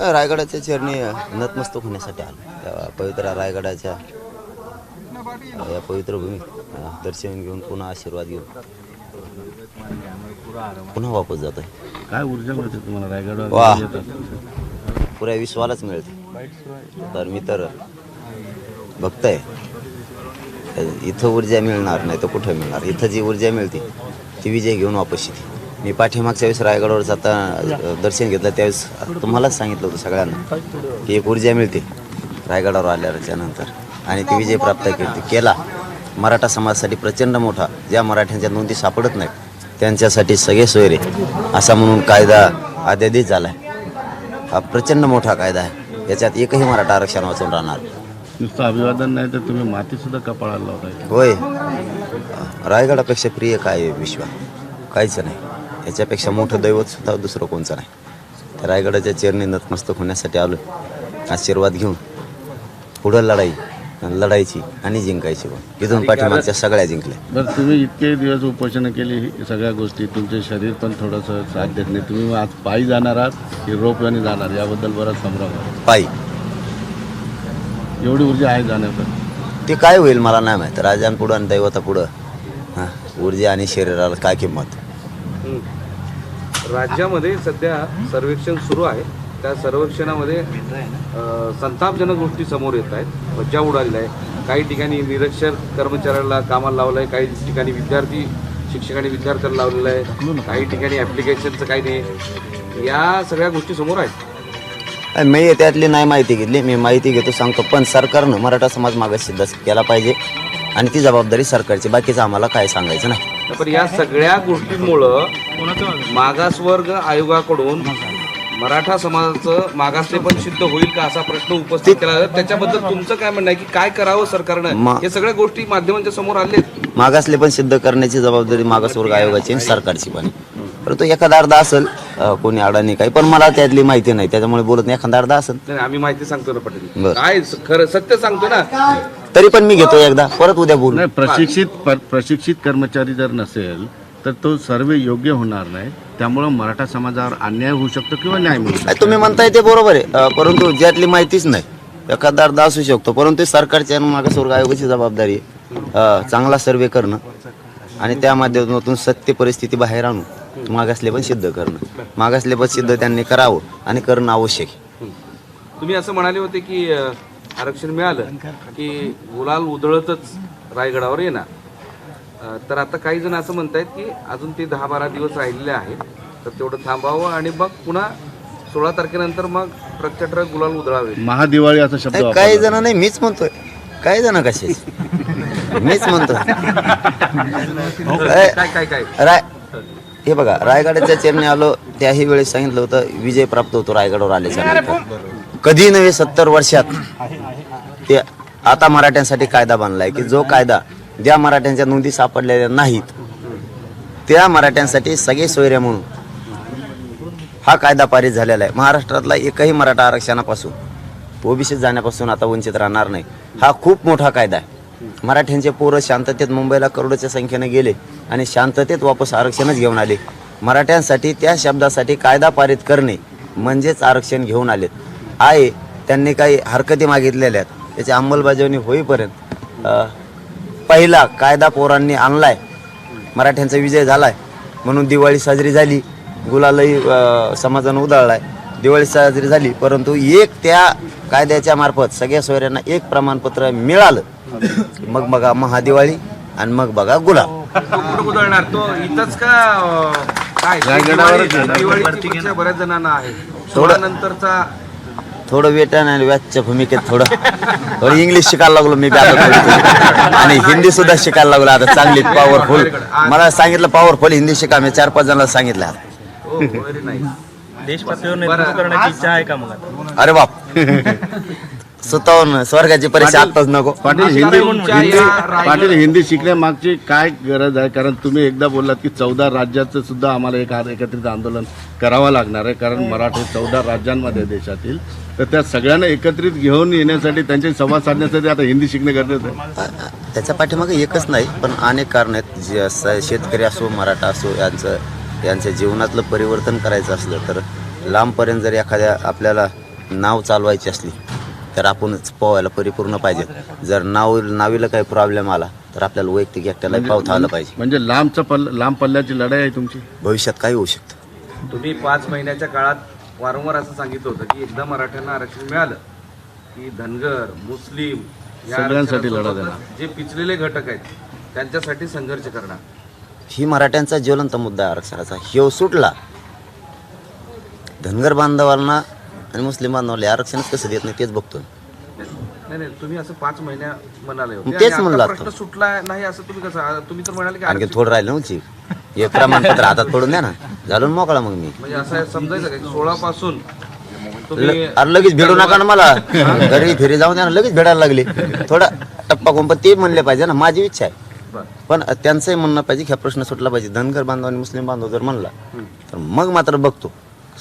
रायगडाच्या चरणी नतमस्तक होण्यासाठी आलो. त्या पवित्र रायगडाच्या या पवित्र भूमीत अ, दर्शन घेऊन पुन्हा आशीर्वाद घेऊन पुन्हा वापस जातोय. काय ऊर्जा मिळते तुम्हाला? वा. रायगडवर येतात. पुऱ्या विश्वालाच मिळते. तर मी तर भक्त आहे इथं ऊर्जा मिळणार नाही तर कुठं मिळणार? इथं जी ऊर्जा मिळते ती विजय घेऊन वापस येते. मी पाठीमागच्या वेळेस रायगडावर जाता दर्शन घेतलं त्यावेळेस तुम्हालाच सांगितलं होतं सगळ्यांना की एक ऊर्जा मिळते रायगडावर आल्याच्यानंतर. आणि ती विजय प्राप्त केली. केला. मराठा समाजासाठी प्रचंड मोठा. ज्या मराठ्यांच्या नोंदी सापडत नाहीत त्यांच्यासाठी सगळे सोयरे. असा म्हणून कायदा अध्यादेश झाला आहे हा प्रचंड मोठा कायदा आहे. याच्यात एकही मराठा आरक्षण वाचून राहणार नुसतं अभिवादन नाही तर तुम्ही माती सुद्धा कपाळाला लावताय? होय. रायगडापेक्षा प्रिय काय विश्व? काहीच नाही. याच्यापेक्षा मोठं दैवत सुद्धा दुसरं कोणचं नाही. त्या रायगडाच्या चरणी नतमस्तक होण्यासाठी आलो आशीर्वाद घेऊन पुढं लढाई लढायची आणि जिंकायची पण. इथून पाठीमागच्या सगळ्या जिंकल्या. बरं तुम्ही इतके दिवस उपोषण केली ही सगळ्या गोष्टी तुमचे शरीर पण थोडंसं साथ देत नाही. तुम्ही आज पायी जाणार आहात की रोपवेने जाणार याबद्दल बराच संभ्रम आहे. पायी. एवढी ऊर्जा आहे जाण्याचं ते काय होईल मला नाही माहीत. राजांपुढं आणि दैवतापुढं हां ऊर्जा आणि शरीराला काय किंमत? राज्यामध्ये सध्या सर्वेक्षण सुरू आहे. त्या सर्वेक्षणामध्ये संतापजनक गोष्टी समोर येत आहेत. मज्जा उडालेल्या आहे. काही ठिकाणी निरक्षर कर्मचाऱ्याला कामाला लावलं आहे काही ठिकाणी विद्यार्थी शिक्षकांनी विद्यार्थ्यांना लावलेलं आहे. काही ठिकाणी ॲप्लिकेशनचं काही नाही. या सगळ्या गोष्टी समोर आहेत. मी त्यातली नाही माहिती घेतली. मी माहिती घेतो सांगतो. पण सरकारनं मराठा समाज मागास सिद्ध केला पाहिजे. आणि ती जबाबदारी सरकारची. बाकीचं आम्हाला काय सांगायचं नाही. पण या सगळ्या गोष्टींमुळं मागासवर्ग आयोगाकडून मराठा समाजाचं मागासले पण सिद्ध होईल का असा प्रश्न उपस्थित केला जातो? त्याच्याबद्दल तुमचं काय म्हणणं आहे की काय करावं सरकारनं? हे सगळ्या गोष्टी माध्यमांच्या समोर आलेत. मागासले पण सिद्ध करण्याची जबाबदारी मागासवर्ग आयोगाची आणि सरकारची पण. परंतु एखादा अर्धा असेल कोणी अडाणी काही पण मला त्यातली माहिती नाही. त्याच्यामुळे बोलत नाही एखादा अर्धा असेल. आम्ही माहिती सांगतो ना पटेल. काय खरं सत्य सांगतो ना तरी पण मी घेतो एकदा. परत उद्या बोलू. नाही प्रशिक्षित पर- प्रशिक्षित कर्मचारी जर नसेल तर तो सर्वे योग्य होणार नाही. त्यामुळं मराठा समाजावर अन्याय होऊ शकतो किंवा न्याय मिळू शकतो. तुम्ही म्हणताय ते बरोबर आहे. अ, परंतु ज्यातली माहितीच नाही. एखादा अर्धा असू शकतो. परंतु सरकारची आणि मागासवर्ग आयोगाची जबाबदारी आहे. अ, चांगला सर्वे करणं आणि त्या माध्यमातून सत्य परिस्थिती बाहेर आणून मागासले पण सिद्ध करणं. मागासले पण सिद्ध त्यांनी करावं आणि करणं आवश्यक आहे. तुम्ही असं म्हणाले होते की अं, आरक्षण मिळालं की गुलाल उधळतच रायगडावर येणार. तर आता काही जण असं म्हणतायत की अजून ते दहा बारा दिवस राहिलेले आहेत. तर तेवढं थांबावं आणि मग पुन्हा सोळा तारखेनंतर मग ट्रकच्या ट्रक गुलाल उधळावे. महादिवाळी असा शब्द काही जण नाही मीच म्हणतोय. काही जण कसे मीच म्हणतोय. काय काय काय राय हे बघा रायगडाच्या चेरने आलो त्याही वेळेस सांगितलं होतं विजय प्राप्त होतो रायगडावर आल्याच्यानंतर. कधी नव्हे सत्तर वर्षात. ते आता मराठ्यांसाठी कायदा बांधलाय की जो कायदा ज्या मराठ्यांच्या नोंदी सापडलेल्या नाहीत त्या मराठ्यांसाठी सगळे सोयरे म्हणून हा कायदा पारित झालेला आहे. महाराष्ट्रातला एकही मराठा आरक्षणापासून ओबीसीत जाण्यापासून आता वंचित राहणार नाही. हा खूप मोठा कायदा आहे. मराठ्यांचे पोरं शांततेत मुंबईला करोडोच्या संख्येने गेले आणि शांततेत वापस आरक्षणच घेऊन आले. मराठ्यांसाठी त्या शब्दासाठी कायदा पारित करणे म्हणजेच आरक्षण घेऊन आलेत. आहे त्यांनी काही हरकती मागितलेल्या आहेत. त्याची अंमलबजावणी होईपर्यंत पहिला कायदा पोरांनी आणलाय. मराठ्यांचा विजय झालाय. म्हणून दिवाळी साजरी झाली. गुलालही समाजानं उधळलाय. दिवाळी साजरी झाली परंतु एक त्या कायद्याच्या मार्फत सगळ्या सोयऱ्यांना एक प्रमाणपत्र मिळालं. मग बघा महादिवाळी आणि मग बघा गुलाब उधळणार तो इथंच का काय? दिवाळी- बऱ्याच जणांना आहे. सोळा नंतरचा थोडं वेटन आणि व्याजच्या भूमिकेत थोडं. थोडं इंग्लिश शिकायला लागलो मी आता थोडी. आणि हिंदी सुद्धा शिकायला लागलो. आता चांगली पॉवरफुल मला सांगितलं पॉवरफुल हिंदी शिका. मी चार पाच जणांना सांगितलं? अरे बाप. स्वतःहून स्वर्गाची परीक्षा आत्ताच नको. पाटील हिंदी पाटील हिंदी शिकण्यामागची काय गरज आहे? कारण तुम्ही एकदा बोललात की चौदा राज्याचं सुद्धा आम्हाला एक एकत्रित आंदोलन करावं लागणार आहे. कारण मराठी चौदा राज्यांमध्ये देशातील तर त्या सगळ्यांना एकत्रित घेऊन येण्यासाठी त्यांचे संवाद साधण्यासाठी आता हिंदी शिकणे गरजेचं आहे. त्याच्या पाठीमागे एकच नाही पण अनेक कारण आहेत. जे असं शेतकरी असो मराठा असो यांचं यांच्या जीवनातलं परिवर्तन करायचं असलं तर लांबपर्यंत जर एखाद्या आपल्याला नाव चालवायची असली तर आपणच पोहायला परिपूर्ण पाहिजे. जर नाव नावीला काही प्रॉब्लेम आला तर आपल्याला वैयक्तिक एकट्याला पावता आलं पाहिजे. म्हणजे लांबचं पल्ल लांब पल्ल्याची लढाई आहे तुमची? भविष्यात काही होऊ शकतं. तुम्ही पाच महिन्याच्या काळात वारंवार असं सांगितलं होतं की एकदा मराठ्यांना आरक्षण मिळालं की धनगर मुस्लिम या सगळ्यांसाठी लढा आरक्षणासोबतच जे पिचलेले घटक आहेत त्यांच्यासाठी संघर्ष करणार. ही मराठ्यांचा ज्वलंत मुद्दा आहे आरक्षणाचा. ह्यो सुटला. धनगर बांधवांना आणि मुस्लिम बांधवांना आरक्षणच कसं देत नाही तेच बघतो नाही नाही तुम्ही असं पाच महिन्या म्हणाले होते. तेच आणि आता म्हणलं आता. प्रश्न सुटला नाही असं तुम्ही कसं तुम्ही तर म्हणाले की आणखी आरक्षण- थोडं राहिलं नव्हती हे प्रमाणपत्र हातात पडून द्या ना. झालं मोकळा मग मी. म्हणजे असं समजायचं का की सोळा पासून तुम्ही ल- अरे लगेच भेटू नका ना मला. घरी फिरी जाऊन द्या ना लगेच भेटायला लागले. थोडा टप्पा कोण पण ते म्हणले पाहिजे ना माझी इच्छा आहे. बरं. पण त्यांचंही म्हणणं पाहिजे की हा प्रश्न सुटला पाहिजे. धनगर बांधव आणि मुस्लिम बांधव जर म्हणला तर मग मात्र बघतो.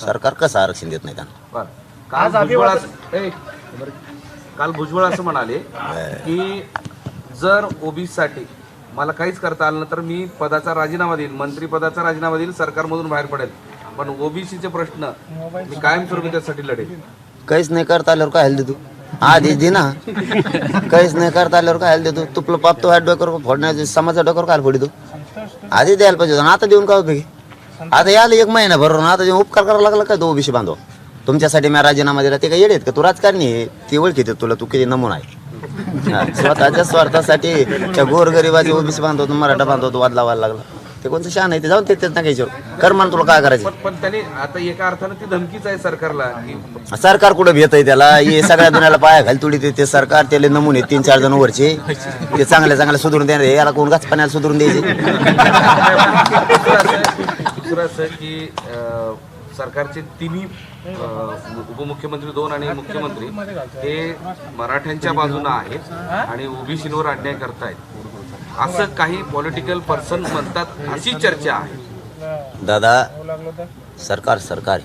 सरकार कसं आरक्षण देत नाही त्यांना. बरं. काल भुजबळ असं- ए, काल भुजबळ असं म्हणाले की जर ओबीसी साठी मला काहीच करता आलं तर मी पदाचा राजीनामा देईल मंत्रीपदाचा राजीनामा देईल सरकारमधून बाहेर पडेल. पण ओबीसीचे प्रश्न मी कायमस्वरूपी त्यासाठी लढेल काहीच नाही करता आल्यावर काय देतो आधी दे ना. काहीच नाही करता आल्यावर काय देतो तुपलं पाप तो डोक्यावर फोडण्याचं समाजाच्या डोक्यावर काय फोडितो आधी द्यायला पाहिजे होतं. आता देऊन काय उपयोगी? आता याला एक महिना भरून आता देऊन उपकार करायला लागला काय तो ओबीसी बांधव? तुमच्यासाठी मी राजीनामा दिला ते काय येडेत का? तू राजकारणी आहे ते ओळखीते तुला तू किती नमुना आहे. स्वतःच्या स्वार्थासाठी त्या गोरगरिबाचे ओबीसी बांधवतो मराठा बांधवतो वाद लावायला लागला. ते कोणतं शान आहे ते जाऊन ते तेच ना घ्यायच्यावर कर म्हण तुला काय करायचं? पण पण त्याने आता एका अर्थानं ती धमकीच आहे सरकारला की सरकार कुठं भेट आहे त्याला? हे सगळ्या दुनियाला पाया घाल तुडी ते सरकार त्याला नमुने तीन चार जण वरचे. ते चांगल्या चांगल्या सुधरून देणार याला कोण गाच पाण्याला सुधरून द्यायचे? दुसरं असं दुसरं असं की अं, सरकारचे तिन्ही उपमुख्यमंत्री दोन आणि मुख्यमंत्री हे मराठ्यांच्या बाजूनं आहेत आणि ओबीसीवर अन्याय करतायत. असं काही पॉलिटिकल पर्सन म्हणतात अशी चर्चा आहे. दादा सरकार सरकार.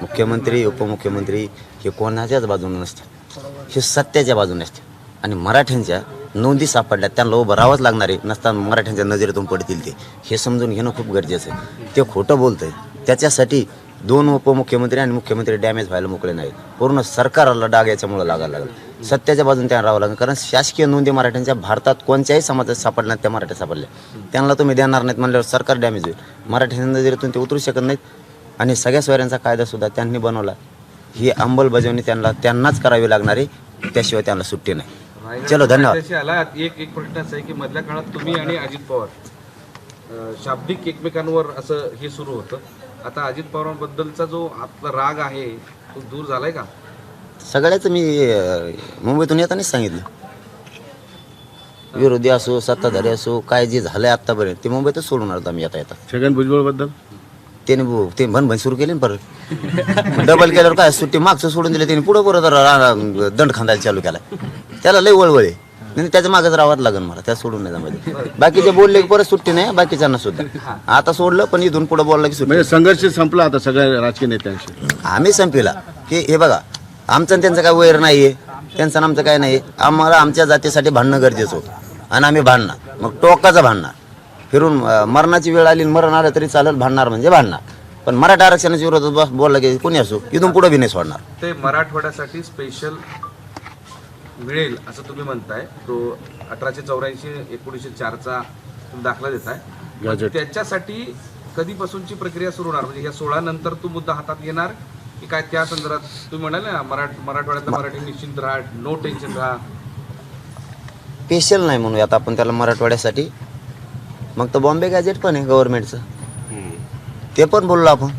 मुख्यमंत्री उपमुख्यमंत्री हे कोणाच्याच बाजूने नसतात हे सत्याच्या बाजूने असते. आणि मराठ्यांच्या नोंदी सापडल्या त्यांना उभं राहावंच लागणार आहे. नसताना मराठ्यांच्या नजरेतून पडतील ते. हे समजून घेणं खूप गरजेचं आहे. ते खोटं बोलतंय. त्याच्यासाठी दोन उपमुख्यमंत्री आणि मुख्यमंत्री डॅमेज व्हायला मोकळे नाहीत. पूर्ण सरकारला डाग याच्यामुळे लागायला लागला. सत्याच्या बाजूने त्यांना राहावं लागेल. कारण शासकीय नोंदी मराठ्यांच्या भारतात कोणत्याही समाजात सापडल्या त्या मराठ्या सापडल्या. त्यांना तुम्ही देणार नाहीत म्हणल्यावर सरकार डॅमेज होईल. मराठ्यांच्या नजरेतून ते उतरू शकत नाहीत. आणि सगळ्या स्वैरांचा कायदा सुद्धा त्यांनी बनवला. ही अंमलबजावणी त्यांना त्यांनाच करावी लागणार. आहे त्याशिवाय त्यांना सुट्टी नाही. चलो धन्यवाद. एक एक प्रश्न असा आहे की मधल्या काळात तुम्ही आणि अजित पवार शाब्दिक एकमेकांवर असं हे सुरू होतं. आता अजित पवारांबद्दलचा जो आपला राग आहे तो दूर झालाय का? सगळ्याच मी अं, मुंबईतून येतानाच सांगितलं. विरोधी असो सत्ताधारी असो काय जे झालंय आतापर्यंत ते मुंबईतच सोडून आलो आम्ही येता येता छगन भुजबळबद्दल त्याने बो- ते भन भन सुरू केले ना परत. डबल केल्यावर काय सुट्टी मागचं सोडून दिलं त्याने पुढं परत रा- रा- दंड खांदायला चालू केला. त्याला लय वळवळ. आहे नाही त्याच्या मागच राहावं लागेल मला त्या सोडून नाही जमायचं बाकीचे बोलले की परत सुट्टी नाही बाकीच्यांना सुद्धा. आता सोडलं पण इथून पुढे बोललं की सुट्टी म्हणजे संघर्ष संपला आता सगळ्या राजकीय नेत्यांशी? आम्ही संपला. की हे बघा आमचं आणि त्यांचं काय वैर नाहीये त्यांचं आणि आमचं काय नाही आम्हाला आमच्या जातीसाठी भांडणं गरजेचं होतं. आणि आम्ही भांडणार. मग टोकाचं भांडणार. फिरून अं, मरणाची वेळ आली आणि मरण आलं तरी चालेल भांडणार म्हणजे भांडणार. पण मराठा आरक्षणाच्या विरोधात बस बोललं की कोणी असो इथून पुढे बी नाही सोडणार. ते मराठवाड्यासाठी स्पेशल मिळेल असं तुम्ही म्हणताय. तो अठराशे चौऱ्याऐंशी एकोणीसशे चारचा दाखला देताय. त्याच्यासाठी कधीपासूनची प्रक्रिया सुरू होणार? म्हणजे या सोळा नंतर तू मुद्दा हातात घेणार की काय त्या संदर्भात तुम्ही म्हणाले ना मराठ मराठवाड्यातला मराठी निश्चिंत राहा नो टेन्शन राहा. स्पेशल नाही म्हणूयात आपण त्याला मराठवाड्यासाठी. मग तर बॉम्बे गॅजेट पण आहे गव्हर्नमेंटचं ते पण बोललो आपण.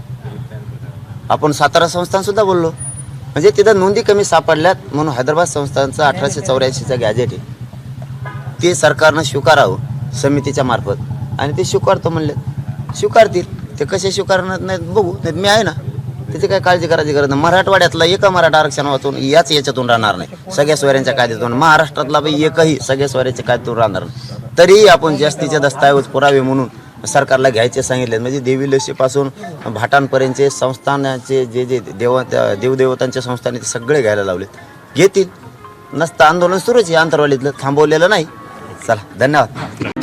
आपण सातारा संस्थान सुद्धा बोललो. म्हणजे तिथं नोंदी कमी सापडल्यात म्हणून हैदराबाद संस्थानचं अठराशे चौऱ्याऐंशीचं गॅजेट आहे. ते सरकारनं स्वीकारावं समितीच्या मार्फत. आणि ते स्वीकारतो म्हणले. स्वीकारतील. ते कसे स्वीकारणार नाहीत बघू. नाही मी आहे ना. त्याची काय काळजी करायची गरज नाही. मराठवाड्यातला एका मराठा आरक्षण वाचून याच याच्यातून राहणार नाही. सगळ्या स्वऱ्यांच्या कायद्यातून. महाराष्ट्रातला बाई एकही सगळ्या स्वऱ्याच्या कायद्यातून राहणार नाही. तरीही आपण जास्तीचे दस्तऐवज पुरावे म्हणून सरकारला घ्यायचे सांगितले. म्हणजे देवी लसीपासून भाटांपर्यंतचे संस्थानाचे जे जे देव देवदेवतांचे संस्थान ते सगळे घ्यायला लावलेत. घेतील नसतं आंदोलन सुरूच आहे आंतरवालीतलं थांबवलेलं नाही. चला धन्यवाद.